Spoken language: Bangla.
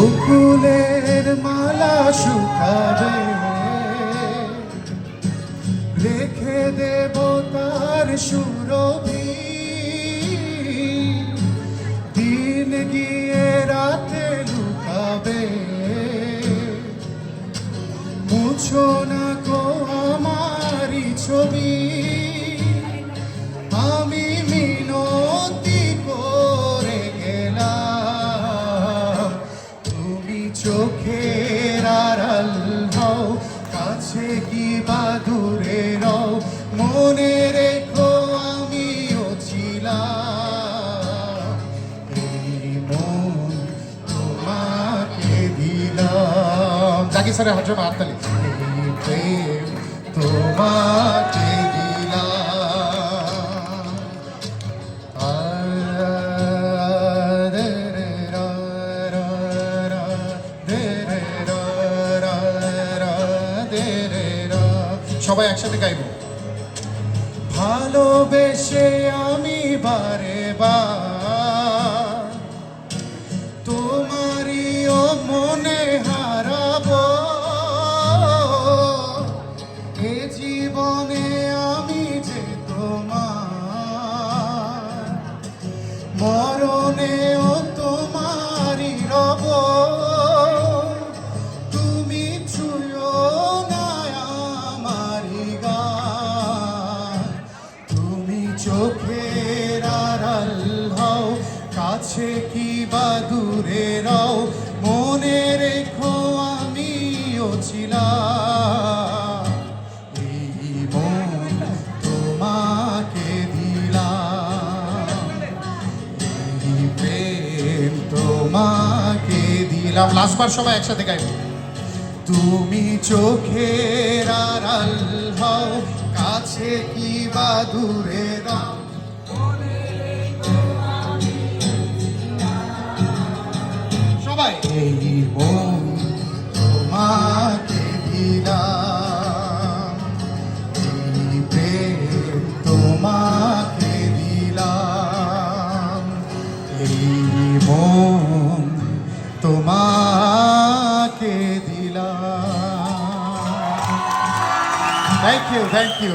বকুলের মালা শুকাবে। রেখে দেব তার সুরভি। দিন গিয়ে রাতে লুকাবে। মুছো না গো আমারি ছবি। জাকি স্যারের হাজার হাততালি তোমাকে সবাই একসাথে গাইব। ভালোবেসে আমি বারে বার চোখের আড়াল হও, কাছে কি বা দূরে রও, মনে রেখো আমিও ছিলাম। তোমাকে দিলাম। প্রেম তোমাকে দিলাম। লাস্টবার সবাই একসাথে গাইব। তুমি চোখের আড়াল হও, কাছে কি বা দূরে এই মন তোমাকে দিলাম। এই প্রেম তোমাকে দিলাম। এই মন তোমাকে দিলাম। Thank you thank you